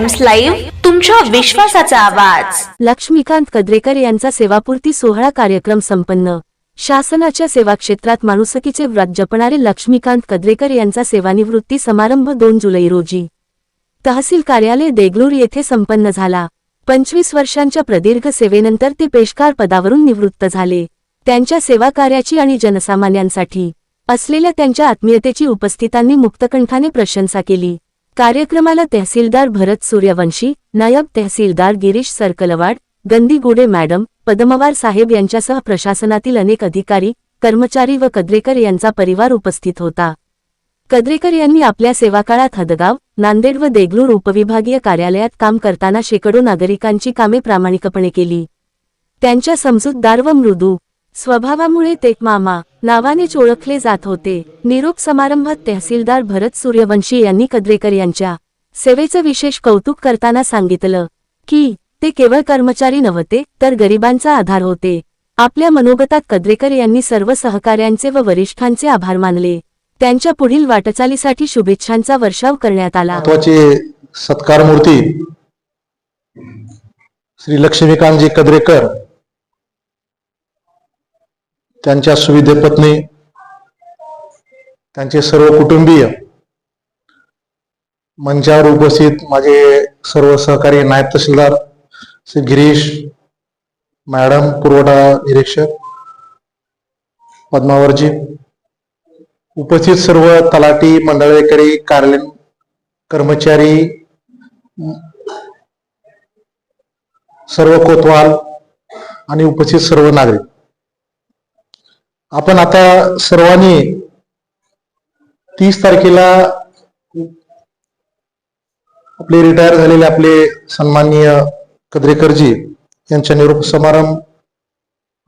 Times live तुमच्या विश्वासाचा आवाज. लक्ष्मीकांत कद्रेकर यांचा सेवापूर्ती सोहळा कार्यक्रम संपन्न. शासनाच्या सेवा क्षेत्रात माणुसकीचे व्रत जपणारे लक्ष्मीकांत कद्रेकर यांचा सेवानिवृत्ती समारंभ दोन जुलै रोजी. तहसील कार्यालय देगलूर येथे संपन्न झाला. पंचवीस वर्षांच्या प्रदीर्घ सेवेनंतर ते पेशकार पदावरून निवृत्त झाले. त्यांच्या सेवाकार्याची आणि जनसामान्यांसाठी असलेल्या त्यांच्या आत्मीयतेची उपस्थितांनी मुक्तकंठाने प्रशंसा केली. कार्यक्रमाला तहसीलदार भरत सूर्यवंशी नायब तहसीलदार गिरीश सरकलवाड गंदीगुडे मॅडम पद्मवार साहेब यांच्यासह प्रशासनातील अनेक अधिकारी कर्मचारी व कद्रेकर यांचा परिवार उपस्थित होता. कद्रेकर यांनी आपल्या सेवाकाळात हदगाव नांदेड व देगलूर उपविभागीय कार्यालयात काम करताना शेकडो नागरिकांची कामे प्रामाणिकपणे केली. त्यांच्या समजूतदार व मृदू स्वभावामुळे ते मामा नावानेच ओळखले जात होते. निरोप समारंभात तहसीलदार भरत सूर्यवंशी यांनी कद्रेकर यांच्या सेवेचं विशेष कौतुक करताना सांगितलं की ते केवळ कर्मचारी नव्हते तर गरिबांचा आधार होते. आपल्या मनोगतात कद्रेकर यांनी सर्व सहकाऱ्यांचे व वरिष्ठांचे आभार मानले. त्यांच्या पुढील वाटचालीसाठी शुभेच्छांचा वर्षाव करण्यात आला. सत्कार मूर्ती श्री लक्ष्मीकांतजी कद्रेकर त्यांच्या सुविधे पत्नी त्यांचे सर्व कुटुंबीय मंचावर उपस्थित माझे सर्व सहकारी नायब तहसीलदार श्री गिरीश मॅडम पुरवठा निरीक्षक पद्मावरजी उपस्थित सर्व तलाठी मंडळेकरी कार्यालयीन कर्मचारी सर्व कोतवाल आणि उपस्थित सर्व नागरिक. आपण आता सर्वांनी तीस तारखेला आपले रिटायर झालेले आपले सन्माननीय कद्रेकरजी यांच्या निरोप समारंभ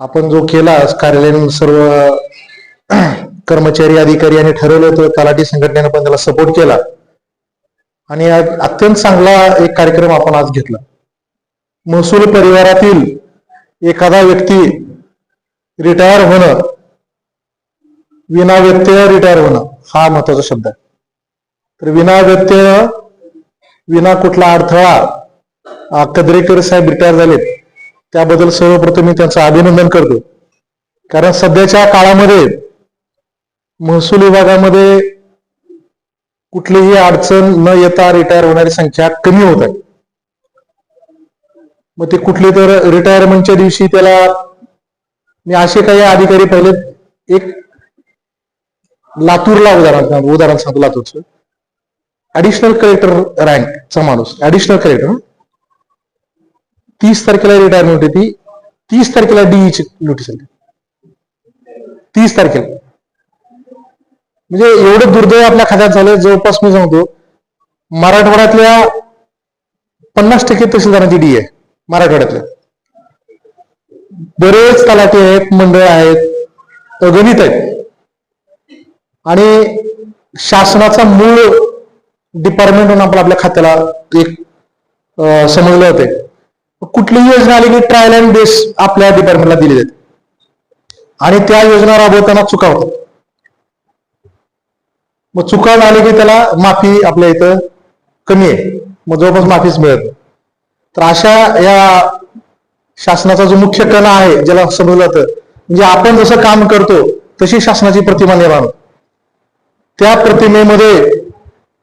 आपण जो केला कार्यालयीन सर्व कर्मचारी अधिकारी यांनी ठरवलं होतं तलाठी संघटनेनं पण त्याला सपोर्ट केला. आणि अत्यंत चांगला एक कार्यक्रम आपण आज घेतला. महसूल परिवारातील एखादा व्यक्ती रिटायर होणं विना व्यत्यय रिटायर होणं हा महत्त्वाचा शब्द आहे. तर विना व्यत्यय विना कुठला अडथळा कदरेकर साहेब रिटायर झालेत. त्याबद्दल सर्वप्रथम मी त्यांचं अभिनंदन करतो. कारण सध्याच्या काळामध्ये महसूल विभागामध्ये कुठलीही अडचण न येता रिटायर होणारी संख्या कमी होत आहे. मग ते कुठली तर रिटायरमेंटच्या दिवशी त्याला मी असे काही अधिकारी पहिले एक लातूरला उदाहरण उदाहरण सांगतो लातूरचं. ऍडिशनल कलेक्टर रँकचा माणूस ऍडिशनल कलेक्टर तीस तारखेला रिटायरमेंट होती तीस तारखेला डीईची नोटीस आली. तीस तारखेला. म्हणजे एवढं दुर्दैव आपल्या खात्यात झालं जवळपास मी सांगतो मराठवाड्यातल्या पन्नास टक्के तहसीलदारांची डी आहे मराठवाड्यातल्या. बरेच तलाठी आहेत मंडळ आहेत अगणित आहेत. आणि शासनाचा मूळ डिपार्टमेंट म्हणून आपण आपल्या खात्याला एक समजले होते. कुठलीही योजना आली की ट्रायल अँड बेस आपल्या डिपार्टमेंटला दिली जाते आणि त्या योजना राबवताना चुका होतात. मग चुका झाली की त्याला माफी आपल्या इथं कमी आहे. मग जवळपास माफीच मिळत तर अशा या शासनाचा जो मुख्य कणा आहे ज्याला समजलं जातं म्हणजे आपण जसं काम करतो तशी शासनाची प्रतिमा निर्माण होते. त्या प्रतिमेमध्ये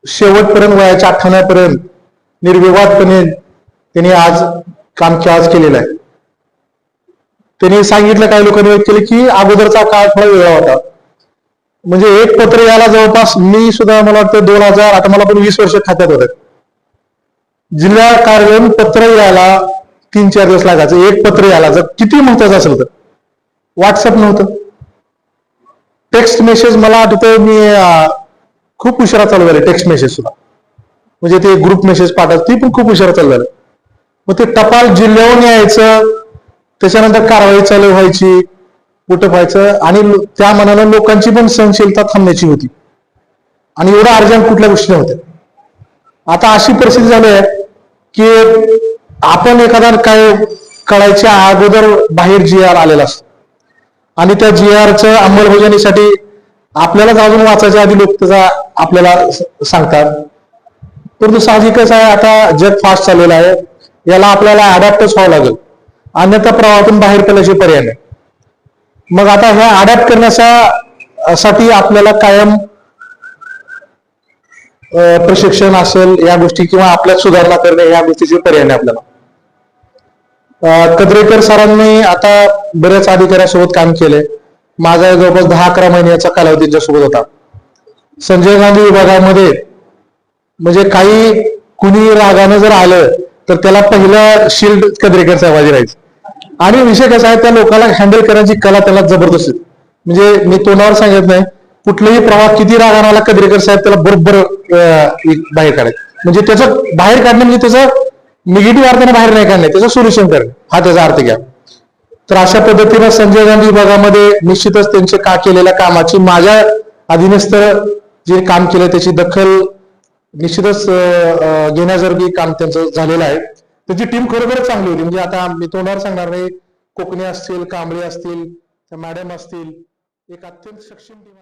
शेवटपर्यंत वयाच्या अठ्ठावन्यापर्यंत निर्विवादपणे त्यांनी आज काम आज केलेलं आहे. त्यांनी सांगितलं काही लोकांनी व्यक्त केलं की अगोदरचा काळ थोडा वेगळा होता. म्हणजे एक पत्र यायला जवळपास मी सुद्धा मला वाटतं दोन हजार आता मला पण वीस वर्ष खात्यात होत. जिल्हा कार्यालयीन पत्र यायला तीन चार दिवस लागायचं. एक पत्र यायला जर किती महत्वाचं असेल तर. व्हॉट्सअप नव्हतं. टेक्स्ट मेसेज मला आठवतं मी खूप उशिरा चालू झाले टेक्स्ट मेसेज सुद्धा. म्हणजे ते ग्रुप मेसेज पाठवत ती पण खूप उशिरा चालू झालं. मग ते टपाल जिल्ह्याहून यायचं त्याच्यानंतर कारवाई चालू व्हायची कुठं व्हायचं आणि त्या मनानं लोकांची पण सहनशीलता थांबण्याची होती. आणि एवढं अर्जंट कुठल्या गोष्टी नव्हत्या. आता अशी परिस्थिती झाली आहे की आपण एखादा काय कळायच्या अगोदर बाहेर जी आलेला असतो. आणि त्या जी आरच्या अंमलबजावणीसाठी आपल्यालाच अजून वाचायच्या आधी लोक त्याचा आपल्याला सांगतात. परंतु साहजिकच आहे आता जग फास्ट चाललेलं आहे. याला आपल्याला अडॅप्टच व्हावं लागेल. अन्यथा प्रवाहातून बाहेर पडल्याचे पर्याय नाही. मग आता ह्या अडॅप्ट करण्याच्या साठी आपल्याला कायम प्रशिक्षण असेल या गोष्टी किंवा आपल्यात सुधारणा करणे या गोष्टीचे पर्याय नाही आपल्याला. कद्रेकर सरांनी आता बऱ्याच अधिकाऱ्यासोबत काम केले माझा जवळपास दहा अकरा महिन्याचा कालावधी त्यांच्यासोबत होता. संजय गांधी विभागामध्ये म्हणजे काही कुणी रागानं जर आलं तर त्याला पहिलं शिल्ड कद्रेकर साहेबाजी राहायचं. आणि विषय कसा आहे त्या लोकांना हँडल करण्याची कला त्याला जबरदस्त. म्हणजे मी तोंडावर सांगत नाही कुठलाही प्रवाह किती रागानं आला कद्रेकर साहेब त्याला बरोबर एक बाहेर काढायचं. म्हणजे त्याचं बाहेर काढणं म्हणजे त्याचं निगेटिव्ह अर्थाने बाहेर नाही काढणे त्याचं सोल्युशन करणे. हा त्याचा अर्थ घ्या. तर अशा पद्धतीनं संजय गांधी विभागामध्ये निश्चितच त्यांचे का केलेल्या कामाची माझ्या अधीनस्थ जे काम केलं त्याची दखल निश्चितच अं, घेण्याजोगी काम त्यांचं झालेलं आहे. त्याची टीम खरोखरच चांगली होती. म्हणजे आता मी तोंडावर सांगणार नाही. कोकणी असतील कांबळे असतील मॅडम असतील एक अत्यंत सक्षम टीम